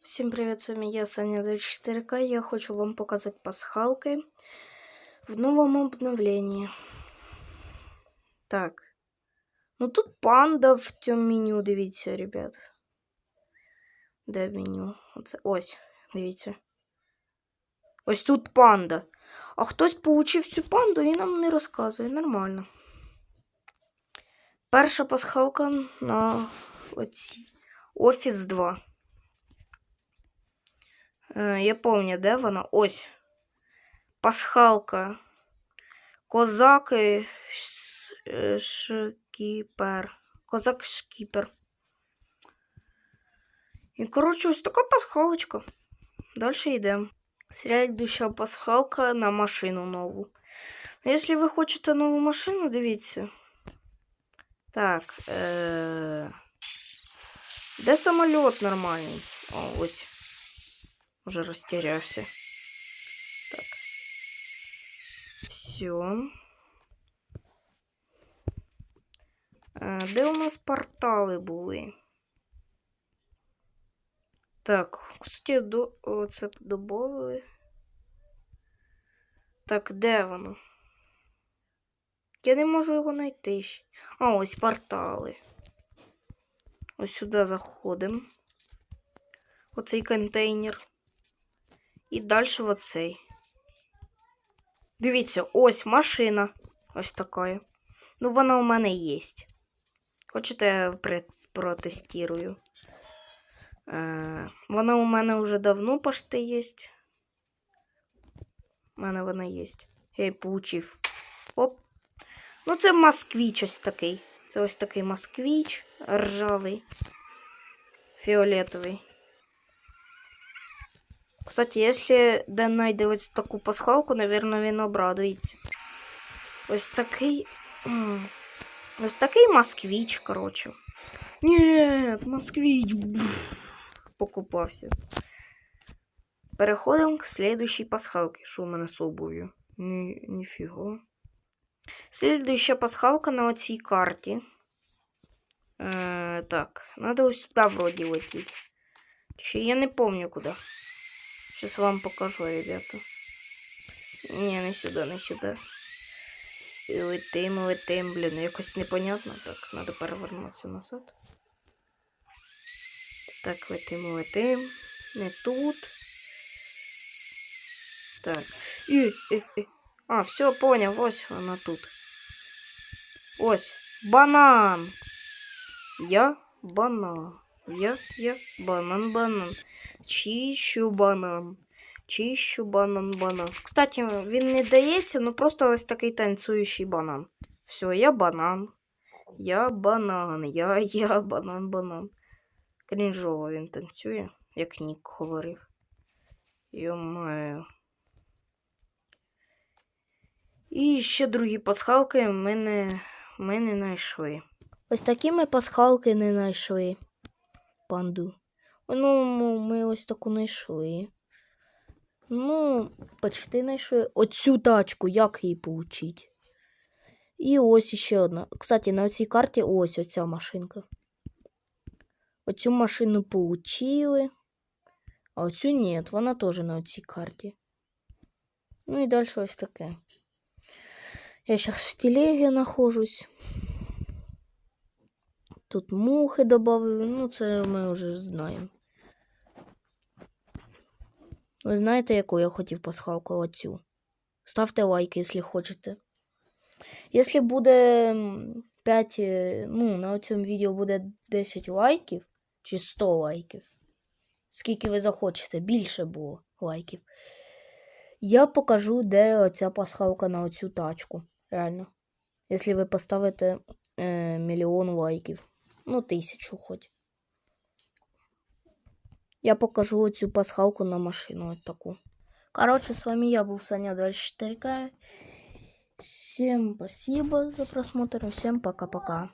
Всем привет, с вами я, Саня 24К. Я хочу вам показать пасхалки в новом обновлении. Так. Ну тут панда в цьому меню, дивіться, ребят. Де меню? Оце ось, дивіться. Ось тут панда. А хтось получив цю панду і нам не розказує. Нормально. Перша пасхалка на оці. Офіс 2. Е, Я пам'ятаю, де вона? Ось. Пасхалка. Козаки шкіпер. Козак шкіпер. І, коротше, ось така пасхалочка. Далі йдемо. Слідуща пасхалка на машину нову. Ну, Якщо ви хочете нову машину, дивіться. Так. Е- Де самоліт нормальний? О, ось. Уже растерялся. Так. Все. Де у нас портали були? Так, кстати, до... оце добавили. Так, де воно? Я не можу його знайти. А, ось портали. Ось сюди заходимо. Оцей контейнер. І далі оцей. Дивіться, ось машина. Ось така. Ну, вона у мене є. Хочете, я протестірую. Е, вона у мене вже давно почти є. У мене вона є. Я її получив. Оп. Ну, це москвіч ось такий. Це ось такий москвіч ржавий. Фіолетовий. Кстати, если Дэн найде ось таку пасхалку, наверное, він обрадується. Ось такий. Ось такий москвич, короче. Нет, москвич. Бф, Покупався. Переходимо к следующей пасхалке. Що у мене з обув'ю? Ні, ніфіга. Следующая пасхалка на оцій карті. Е, так, надо ось сюди вроді летіти. Чи я не помню куди. Сейчас вам покажу, ребята. Не, не сюди, не сюди. І летим, летим, блін, якось непонятно. Так, надо перевернутися назад. Так, летим, летим. Не тут. Так. І, і, і. А, все, поняв, ось вона тут. Ось. Банан. Я банан. Я, я, банан, банан. Чищу банан. Чищу банан, банан. Кстати, він не дається, ну просто ось такий танцюючий банан. Все, я банан. Я банан. Я, я банан, банан. Крінжово він танцює, як Нік говорив. Йомаю. І ще другі пасхалки ми не, ми не знайшли. Ось такі ми пасхалки не знайшли. Панду. Ну, ми ось таку знайшли. Ну, почти знайшли. Оцю тачку, як її получить. І ось іще одна. Кстати, на цій карті ось оця машинка. Оцю машину получили. А оцю ні, вона теж на цій карті. Ну і далі ось таке. Я зараз в телегі нахожусь. Тут мухи додали, ну це ми вже знаємо. Ви знаєте, яку я хотів пасхалку оцю? Ставте лайки, якщо хочете. Якщо буде 5, е, ну, на цьому відео буде 10 лайків чи 100 лайків. Скільки ви захочете, більше було лайків. Я покажу, де оця пасхалка на оцю тачку. Реально. Якщо ви поставите е, мільйон лайків. Ну, тисячу хоч. Я покажу оцю пасхалку на машину вот таку. Короче, с вами я был Саня 24К. Всем спасибо за просмотр. Всем пока-пока.